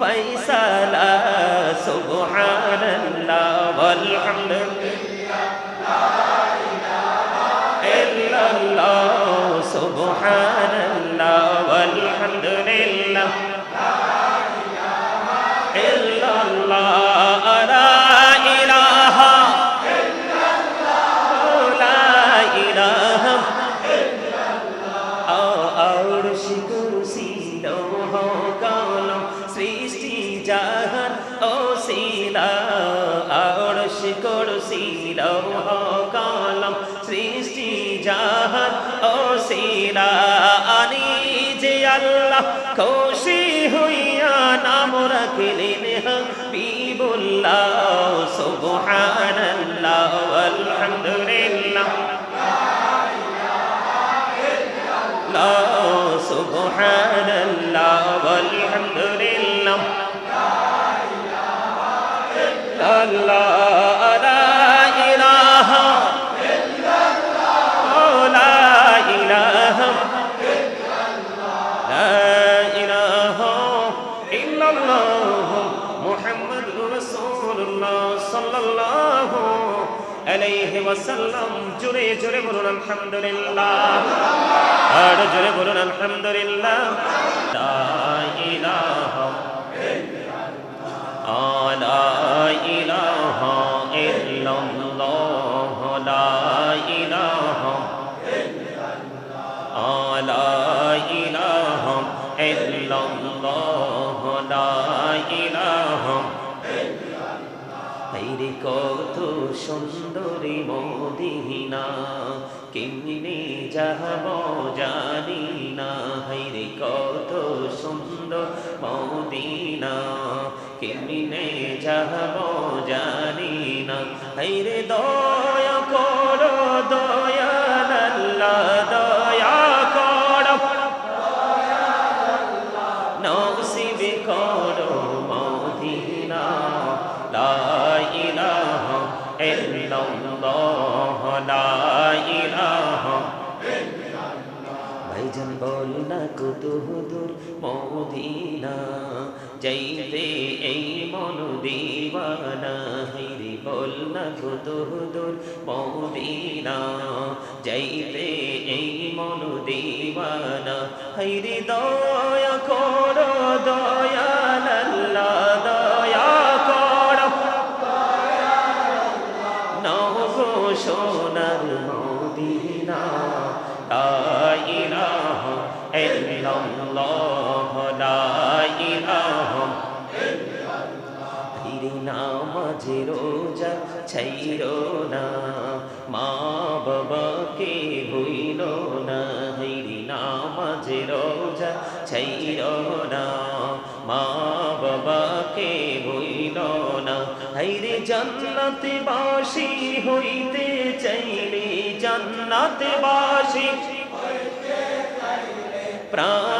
ফয়সালা সুবহানাল্লাহ আল্লাহ খুশি হইয়া নাম রাখিলেন হাবিবুল্লাহ সুবহানাল্লাহ আলহামদুলিল্লাহ। আল্লাহ عليه وسلم জোরে জোরে বলুন আলহামদুলিল্লাহ আর জোরে বলুন আলহামদুলিল্লাহ লা ইলাহা লা ইলাহা ইল্লাল্লাহ হাইরে কত সুন্দরী মদিনা, কেমনে যাহব জানি না হাইরে কত সুন্দর মদিনা, কেমনে যাহব জানি না হাইরে দয়া করো, দয়াল আল্লাহ। ভাইজান বল না কত দূর মদিনা, যাইতে এই মন দিওয়ানা। হাইরে বল না কত দূর মদিনা, যাইতে এই মন দিওয়ানা। হাইরে দয়া করো দয়াল নামাজে রোজা ছাইরো না, মা বাবাকে ভুইল না হিরি নামাজে রোজা ছাইরো না, মা বাবাকে ভুইল না। হাইরে জান্নাতে বাসি হইতে চাইলে, জান্নাতে বাসি প্রাণ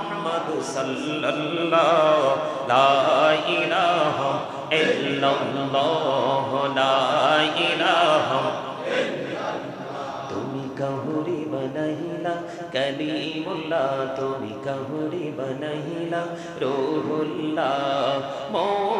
মুহাম্মদ সাল্লাল্লাহ, লা ইলাহা ইল্লাল্লাহ, লা ইলাহা তুমি কাহুরি বানাইলা, কলিমুল্লাহ, তুমি কাহুরি বানাইলা, রোহুল্লাহ নবী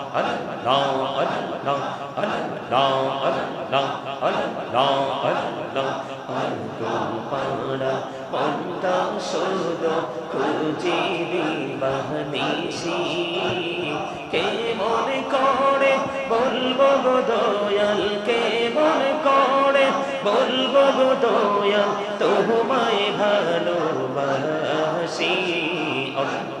Allah, Allah, Allah, Allah, Allah, Allah, পাড়া মনটা শুধু খুঁজিবি বাহনিসি কে মনে করে বলব গো দয়াল কে মনে করে বলব গো দয়াল তোমায় ভালোবাসি। Allah,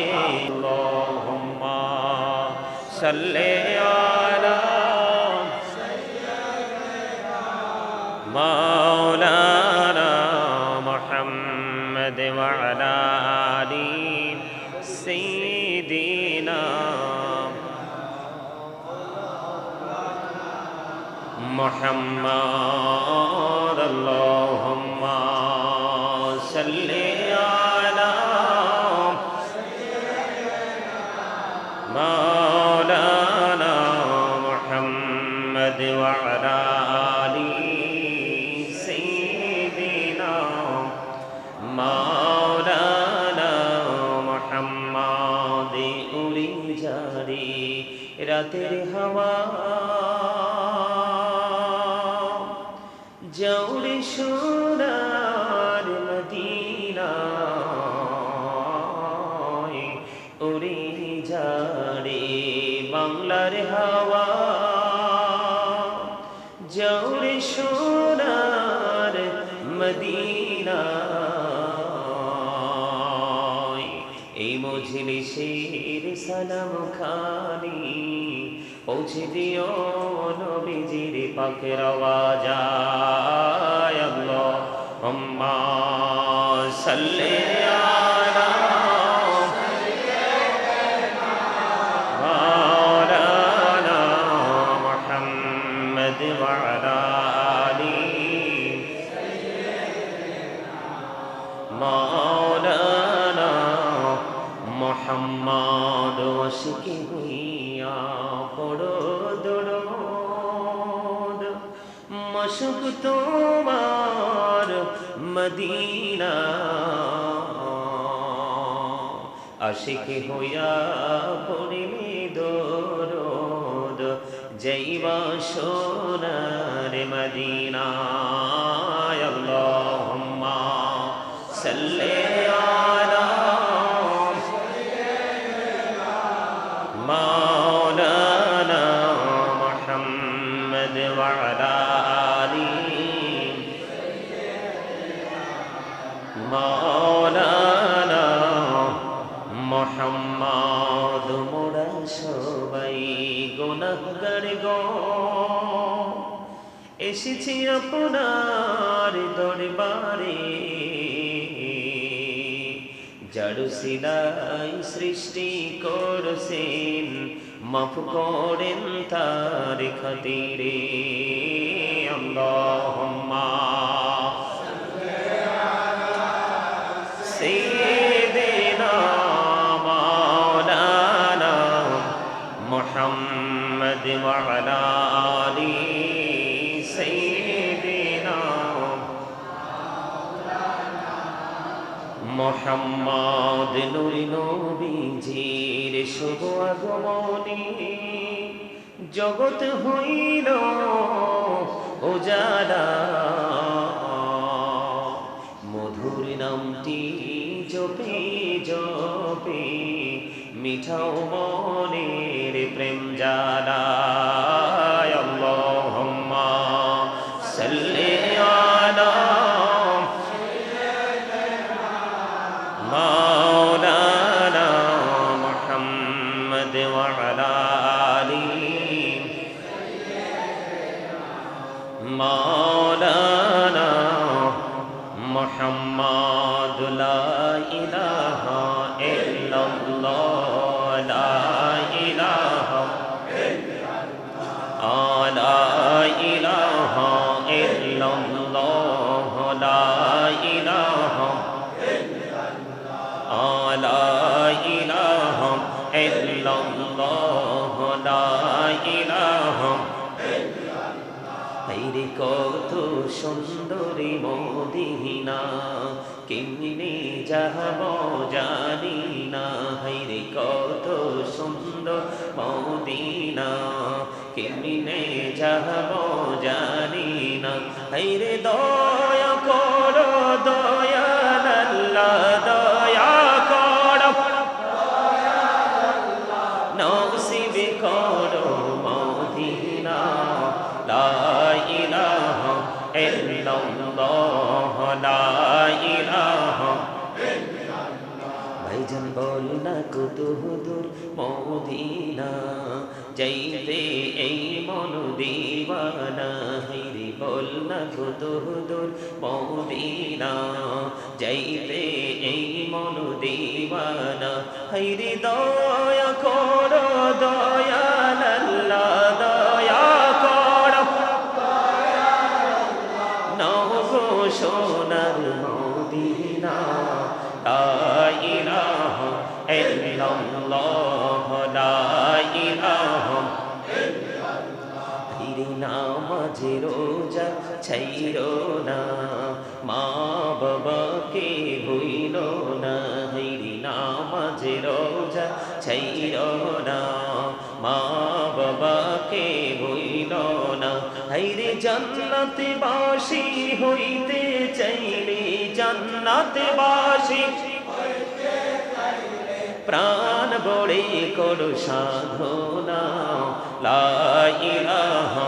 صل على مولانا محمد وعلى آل سيدنا محمد اللهم এই মজলিসের সালাম খানি। পৌঁছে দিও নবীজির পাখের আওয়াজ আল্লাহ মদিনা। আশিক হইয়া পড়িলে দরদ যাইবা সোনার মদিনা। এসেছি আপনার দরবারে। জাড়ু সিলাই সৃষ্টি করছেন মাফ করেন তার খাতিরে। আল্লাহুম্মা মোহাম্মদ নুরি নবীজির শুভ আগমনে জগৎ হইল উজালা। মধুর নামটি জপে জপে মিঠাও মনের প্রেম জালা। সুন্দর মদিনা কেমনে যাব জানি না। হাইরে দয়া করো, দয়া আল্লাহ দয়া করো। নসিব করো মদিনা লা বল না দূর মদিনা, যাইতে এই মন দিবানা, হিরি বল না কত দূর মদিনা, যাইতে এই মন দিবানা, হিরি দয়া কর দয়াল নামাজে রোজা ছাইরো না, মা বাবাকে ভুইল না হিরি নামাজে রোজা ছাইরো না, মা বাবাকে ভুইল না, হাইরে জান্নাতে বাসি হইতে চাইলে জান্নাতে বাসি প্রাণ বড়ে করো সাধনা, লা ইলাহা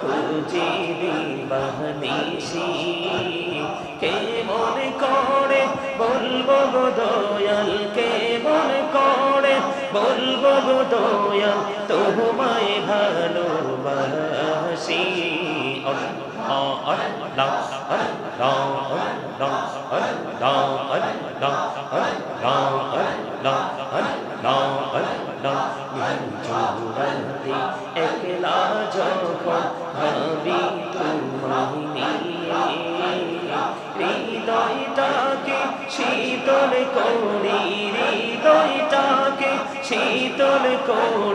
খুঁজি দিবানিসি কে মনে করে বলব গো দয়াল, কে মনে করে বলব গো দয়াল, তোমায় ভালোবাসি। একলা যখন ভাবি তোমায় নিয়ে হৃদয়টাকে শীতল করি হৃদয়টাকে শীতল করি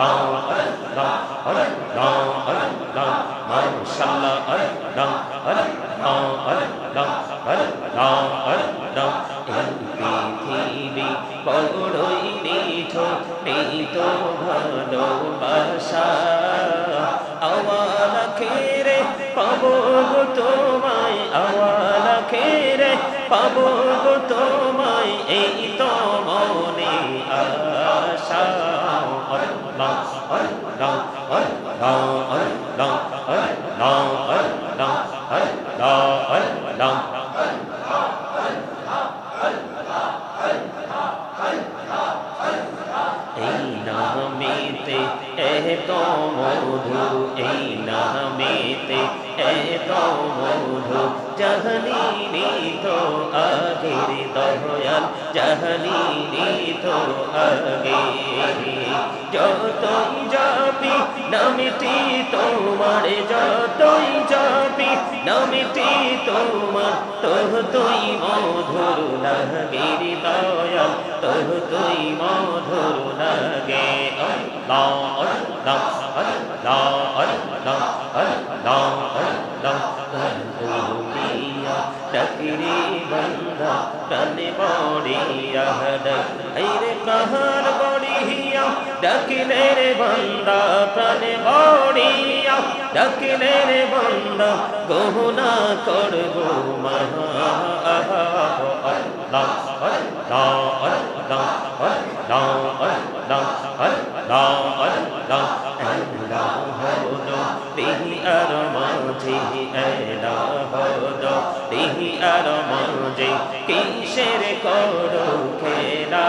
রাম হরে রাম হরে রাম হরে রাম মাশাআল্লাহ হরে রাম হরে রাম হরে রাম হরে রাম হরে রাম পৃথিবী বড়ই মিঠো মিত ভালোবাসা আওয়াল খেরে পাবো গো তোমায় আওয়াল খেরে পাবো তোমায় এই তো মনে আশা জাহানি তো আ फिर दयाल जहलीली तो आगे যতই যাবি নামিটি তোমার যতই যাবি নামিটি তোমার তোহ তুই মধুর লাগের দয়াল তোহ তুই মধুর লাগে লা লা লা লা লা লা আল্লাহ ডাকিরে বন্দা প্রাণে বড়িয়া ডাক ডাকিলে রে বান্দা প্রাণে বড়িয়া ডাকিলে রে বান্দা গহনা করব মহা। আল্লাহ আর মাঝে কিসের করো খেলা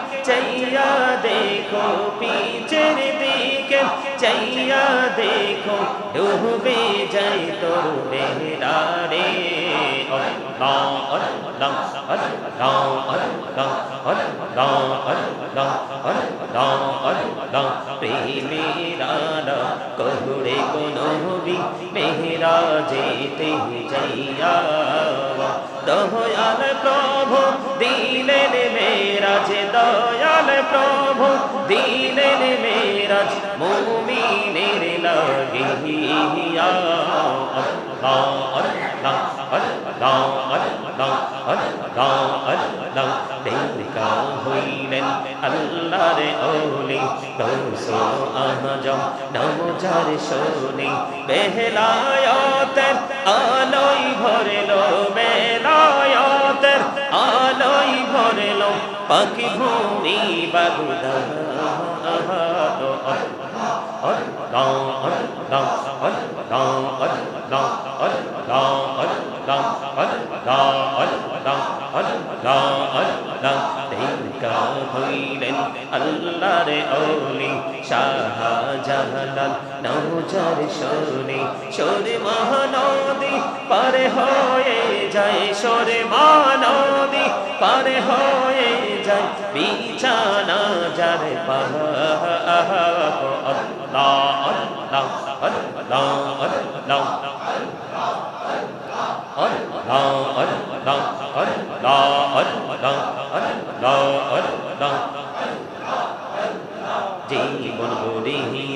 দিকে চাইয়া দেখো পিছের দিকে চাইয়া দেখো ডুবে যাই তোর বেহরা রে আল্লাহ আল্লাহ আল্লাহ আল্লাহ আল্লাহ আল্লাহ আল্লাহ আল্লাহ প্রেমেরা কহুরে কোনো বি মেহরা যেতে যাইয়া দয়াল প্রভু দিলেন মেরাজ দয়াল প্রভু দিলেন মেরাজ মুমিনের লাগিয়া আল্লাহ আল্লাহ আল্লাহ আল্লাহ বেলায়তের আলোই ভরলো পাখি ভূমি বাগুদা। হইলেন আল্লাহরে ওলি শাহজাহান নৌজার শোনে। সরে মহানদী পারে হয়ে যায় সরে মহানদী পারে হয়ে যায় বিছানা যার পাহা আল্লাহ আল্লাহ আল্লাহ আল্লাহ জীবন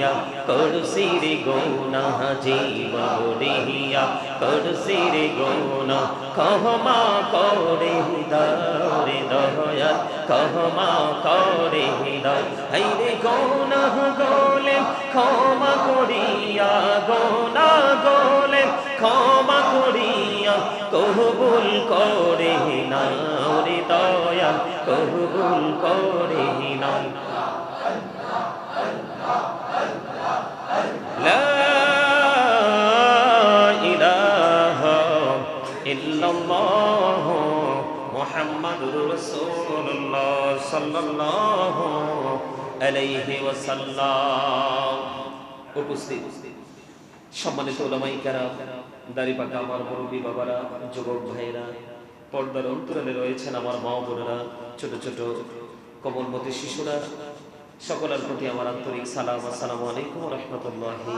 গড়িয়া করছি রে গৌনা জীবন গড়িয়া করছি রে গৌনা কহমা করে দরে দয়া কহমা করে দয় হাইরে গৌনা গোলে, ক্ষমা করিয়া, গোনা গোলে, ক্ষমা করিয়া কহবুল করে না রে দয়া কহবুল করে না মুহাম্মাদুর রাসূলুল্লাহ সাল্লাল্লাহু আলাইহি ওয়াসাল্লাম। উপস্থিত। সম্মানিত ওলামাই কেরাম দাড়ি পাকা আমার মুরব্বী বাবারা, যুবক ভাইরা পর্দার অন্তরালে রয়েছেন আমার মা বোনেরা, ছোট ছোট কমলমতি শিশুরা, সকলের প্রতি আমার আন্তরিক সালাম আসসালামু আলাইকুম রহমতুল্লাহি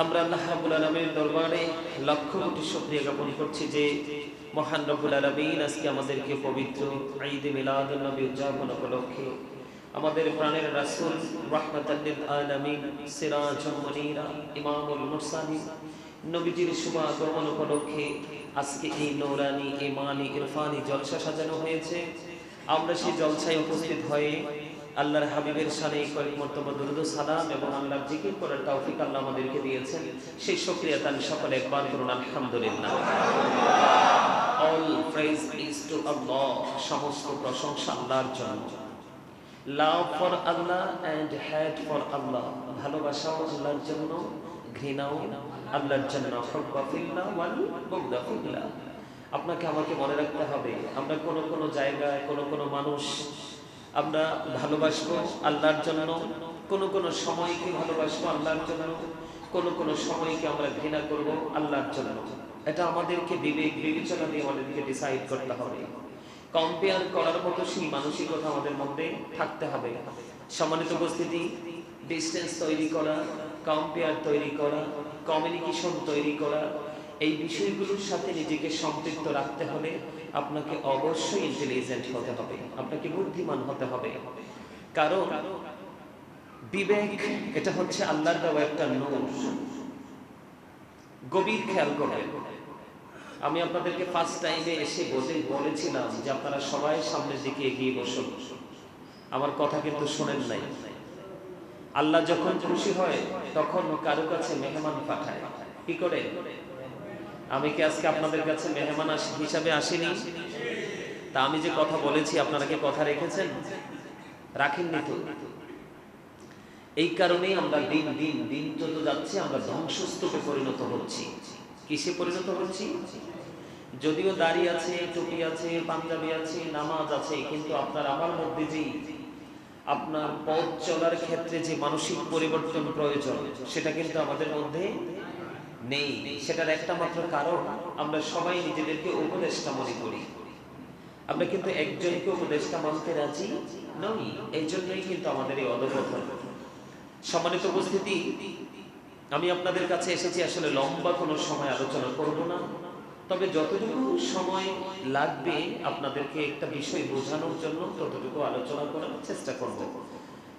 আমরা আল্লাহ রাব্বুল আলামিনের দরবারে লক্ষ কোটি শুকরিয়া জ্ঞাপন করছি যে মহান রব্বুল আলামিন আজকে আমাদেরকে পবিত্র ঈদ মিলাদুন নবী উদযাপন উপলক্ষে আমাদের প্রাণের রাসূল রাহমাতাল লিল আলামিন সিরাজুল মুনীরা ইমামুল মুরসালিন নবীজির শুভ আগমন উপলক্ষে আজকে এই নৌরানি ইমানি ইরফানি জলসা সাজানো হয়েছে। আমরা সেই জলসায় উপস্থিত হয়ে আল্লাহর হাবিবের সানে কয়েক মর্তবা দুরুদ সালাম এবং আল্লাহর জিকির করার তৌফিক আল্লাহ আমাদেরকে দিয়েছেন। সেই শুকরিয়া তান সকলে একবার করুন, আলহামদুলিল্লাহ। All praise is to Allah সমস্ত প্রশংসা আল্লাহর জন্য। Love for Allah and hate for Allah ভালোবাসাও আল্লাহর জন্য, ঘৃণাও আল্লাহর জন্য। হব্বা ফিল্লাহ ওয়াল বুগদা আপনাকে আমাকে মনে রাখতে হবে, আমরা কোন কোন জায়গায় কোন কোন মানুষ আমরা ভালোবাসবো আল্লাহর জন্য। কোনো কোনো সময়কে ভালোবাসবো আল্লাহর জন্য। কোনো কোনো সময়কে আমরা ঘৃণা করব আল্লাহর জন্য। এটা আমাদেরকে বিবেক, বিবেচনা দিয়ে আমাদেরকে ডিসাইড করতে হবে। কম্পেয়ার করার মতো সেই মানসিকতা আমাদের মধ্যে থাকতে হবে। সম্মানিত উপস্থিতি ডিস্টেন্স তৈরি করা কম্পেয়ার তৈরি করা কমিউনিকেশন তৈরি করা এই বিষয়গুলোর সাথে নিজেকে সম্পৃক্ত রাখতে হলে আপনাকে অবশ্যই ইন্টেলিজেন্ট হতে হবে, আপনাকে বুদ্ধিমান হতে হবে। কারণ বিবেক, এটা হচ্ছে আল্লাহর দেওয়া একটা নূর। গভীর খেয়াল করবেন আমি আপনাদেরকে ফার্স্ট টাইমে এসে বসে বলেছিলাম যে আপনারা সবাই সামনের দিকে এগিয়ে বসুন। আমার কথা কিন্তু শোনেন নাই। আল্লাহ যখন খুশি হয়, তখন কারও কাছে মেহমান পাঠায়। কি করে? আমি কি আজকে আপনাদের কাছে মেহমান হিসাবে আসিনি? তা আমি যে কথা বলেছি, আপনারা কি কথা রেখেছেন? রাখেননি তো। এই কারণেই আমরা দিন দিন দিন যত যাচ্ছে, আমরা ধ্বংসস্তূপে পরিণত হচ্ছি। কিসে পরিণত হচ্ছি? যদিও দাড়ি আছে, টুপি আছে, পাঞ্জাবি আছে, নামাজ আছে, কিন্তু আপনার আমার মধ্যে যেই আপনার পথ চলার ক্ষেত্রে যে মানসিক পরিবর্তন প্রয়োজন, সেটা কিন্তু আমাদের মধ্যে নেই, সেটার একটা মাত্র কারণ আমরা সবাই নিজেদেরকে উপদেষ্টা মনে করি। আমরা কিন্তু একজনকে উপদেষ্টা মানতে রাজি নই এই জন্যই কিন্তু আমাদের এই অধপতন। সম্মানিত উপস্থিতি, আমি আপনাদের কাছে এসেছি, আসলে লম্বা কোনো সময় আলোচনা করব না। তবে যতটুকু সময় লাগবে আপনাদেরকে একটা বিষয় বোঝানোর জন্য ততটুকু আলোচনা করার চেষ্টা করব।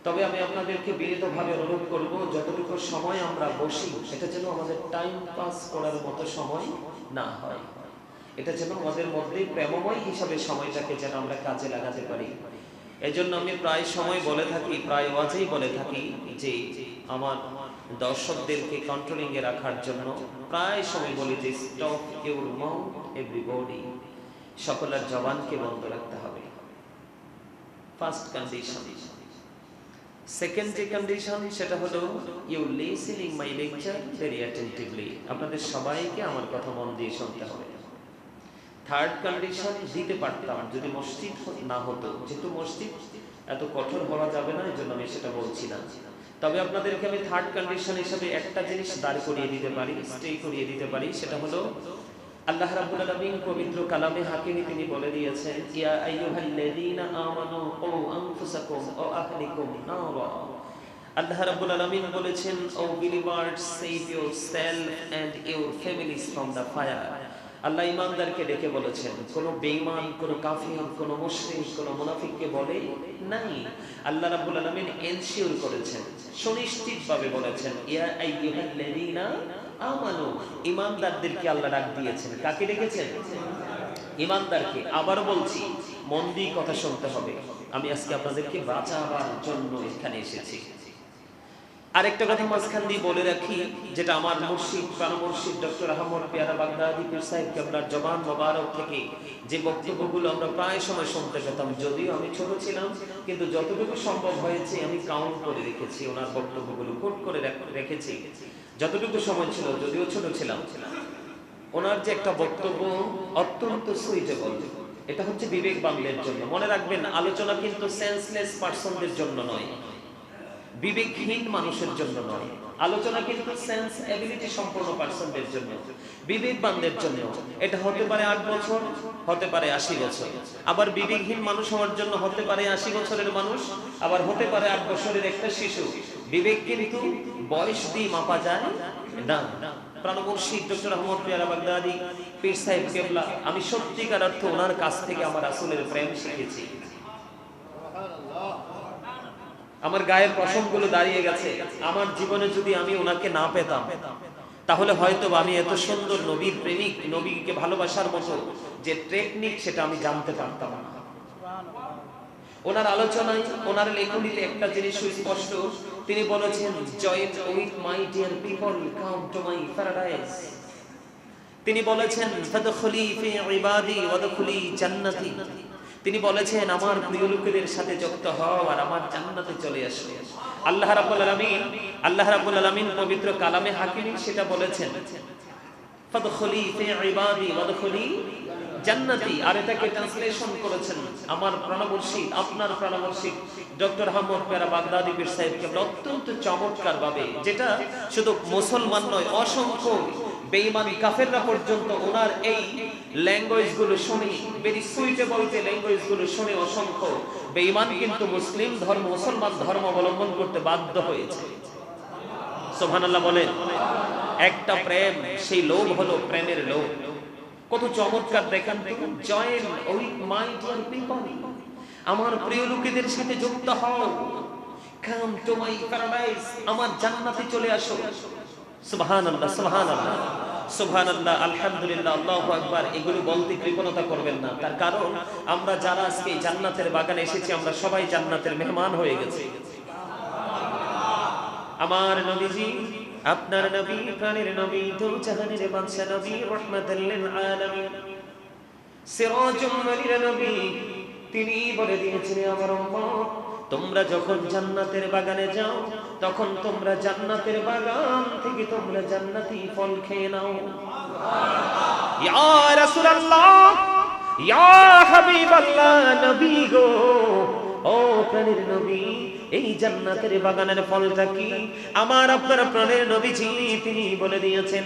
তবে আমি আপনাদেরকে বিনীতভাবে অনুরোধ করব, যতটুকু সময় আমরা বসি, এটা যেন আমাদের টাইম পাস করার মতো সময় না হয়। এটা যেন আমাদের মধ্যে প্রেমময় হিসাবে সময়টাকে যেন আমরা কাজে লাগাতে পারি। এজন্য আমি প্রায় সময় বলে থাকি, প্রায় ওয়াজেই বলে থাকি যে, আমার দর্শকদেরকে কন্ট্রোলিং এ রাখার জন্য প্রায় সময় বলি যে স্টপ ইউর মাউথ এভরিবডি সকলের জবানকে বন্ধ রাখতে হবে। ফার্স্ট কন্ডিশন সেকেন্ড যে কন্ডিশন সেটা হলো you listening my lecture very attentively আপনাদের সবাইকে আমার কথা মন দিয়ে শুনতে হবে। থার্ড কন্ডিশন দিতে পারতাম, যদি মসজিদ না হতো। যেহেতু মসজিদ এত কঠোর হওয়া যাবে না এই জন্য আমি সেটা বলছি না। তবে আপনাদেরকে আমি থার্ড কন্ডিশন হিসেবে একটা জিনিস দাঁড় করিয়ে দিতে পারি স্টে করিয়ে দিতে পারি, সেটা হলো আল্লাহ রাব্বুল আলামিন পবিত্র কালামে হাকিমে তিনি বলে দিয়েছেন, ইয়া আইয়ুহাল্লাযীনা আমানু, ও আনফুসাকুম, ও আহলিকুম নারা। আল্লাহ রাব্বুল আলামিন বলেছেন, O believers save yourselves and your families from the fire. আল্লাহ ইমানদারকে ডেকে বলেছেন, কোন বেঈমান, কোন কাফির, কোন মুশরিক, কোন মুনাফিককে বলে নাই। আল্লাহ রাব্বুল আলামিন এনশিওর করেছেন, সুনিশ্চিতভাবে বলেছেন, ইয়া আইয়ুহাল্লাযীনা আমানু, ইমানদারদেরকে আল্লাহ ডাক দিয়েছেন। কাকে ডেকেছেন? ইমানদারকে। আবার বলছি, মন দিয়ে কথা শুনতে হবে। আমি আজকে আপনাদেরকে বাঁচাবার জন্য এখানে এসেছি। আরেকটা কথা মাঝখান দিয়ে বলে রাখি, যেটা আমার মুর্শিদ প্রাণ মুর্শিদ ডক্টর আহমদ পেয়ারা বাগদাদি পীর সাহেব কেবলার জবান মোবারক থেকে যে বক্তব্যগুলো আমরা প্রায় সময় শুনতে পেতাম, যদিও আমি ছোট ছিলাম, কিন্তু যতটুকু সম্ভব হয়েছে আমি কাউন্ট করে রেখেছি, ওনার বক্তব্যগুলো কোট করে রাখ- রেখেছি। যতটুকু সময় ছিল, যদিও ছোট ছিলাম। ওনার যে একটা বক্তব্য অত্যন্ত সুইটেবল এটা হচ্ছে বিবেক বাংলের জন্য। মনে রাখবেন, আলোচনা কিন্তু সেন্সলেস পার্সনদের জন্য নয়। বিবেকহীন মানুষের জন্য নয়। আলোচনা কিন্তু সেন্স এবিলিটি সম্পন্ন পার্সনদের জন্য বিবেকবানদের জন্য। এটা হতে পারে আট বছর, হতে পারে আশি বছর। আবার বিবেকহীন মানুষ হওয়ার জন্য হতে পারে আশি বছরের মানুষ, আবার হতে পারে আট বছরের একটা শিশু। বিবেক কিন্তু বয়স দিয়ে মাপা যায় না। আমি সত্যিকার অর্থ ওনার কাছ থেকে আমার আসলের প্রেম শিখেছি। আমার গায়ের পশমগুলো দাঁড়িয়ে গেছে। আমার জীবনে যদি আমি ওনাকে না পেতাম, তাহলে হয়তো আমি এত সুন্দর নবীর প্রেমিক, নবীকে ভালোবাসার মতো যে টেকনিক সেটা আমি জানতে পারতাম না। ওনার আলোচনায়, ওনার লেখনীতে একটা জিনিস সুস্পষ্ট। তিনি বলেছেন join with my dear people come to my paradise তিনি বলেছেন ফাদখুলি ফি ইবাদি ওয়াদখুলি জান্নাতি তিনি বলেছেন, আমার প্রিয় লোকেদের সাথে যুক্ত হও আর আমার জান্নাতে চলে আসো। আল্লাহ রাব্বুল আলামিন, আল্লাহ রাব্বুল আলামিন পবিত্র কালামে হাকিমে সেটা বলেছেন, ফাদখুলি ফি ইবাদি ওয়াদখুলি জান্নাতি। আর এটাকে ট্রান্সলেশন করেছেন আমার প্রাণবর্ষী আপনার প্রাণবর্ষী ডক্টর আহমদ পেরা বাগদাদি পীর সাহেব কেবল অত্যন্ত চমৎকার ভাবে যেটা শুধু মুসলমান নয়, অসংখ্য বেঈমান কাফেররা পর্যন্ত ওনার এই ল্যাঙ্গুয়েজগুলো শুনে ভেরি সুইটেবল যে ল্যাঙ্গুয়েজগুলো শুনে অসংখ্য। বেঈমান কিন্তু মুসলিম ধর্ম, মুসলমান ধর্ম অবলম্বন করতে বাধ্য হয়েছে। সোহানাল্লাহ বলেন, একটা প্রেম, সেই লোভ হলো প্রেমের লোভ। কত চমৎকার দেখেন জয়েন ওই মাই ডিয়ার পিপল আমার প্রিয় লোকেদের সাথে যুক্ত হও। কাম টু মাই প্যারাডাইস আমার জান্নাতে চলে আসো। সুবহানাল্লাহ সুবহানাল্লাহ। সুবহানাল্লাহ, আলহামদুলিল্লাহ, আল্লাহু আকবার। এগুলো বলতে কৃপণতা করবেন না। তার কারণ, আমরা যারা আজকে জান্নাতের বাগানে এসেছি, আমরা সবাই জান্নাতের মেহমান হয়ে গেছি। আমার নবীজি, আপনার নবী, প্রাণের নবী দু জাহানের বাদশা নবী, রহমাতাল লিল আলামিন। সিরাজুল নবী তিনি বলে দিয়েছেন আমার উম্মত তোমরা যখন জান্নাতের বাগানে যাও, তখন তোমরা জান্নাতের বাগান থেকে তোমরা জান্নাতি ফল খেয়ে নাও। নবী গো। ও নবী, এই জান্নাতের বাগানের ফলটা কি? আমার আপনার প্রাণের নবীজি, তিনি বলে দিয়েছেন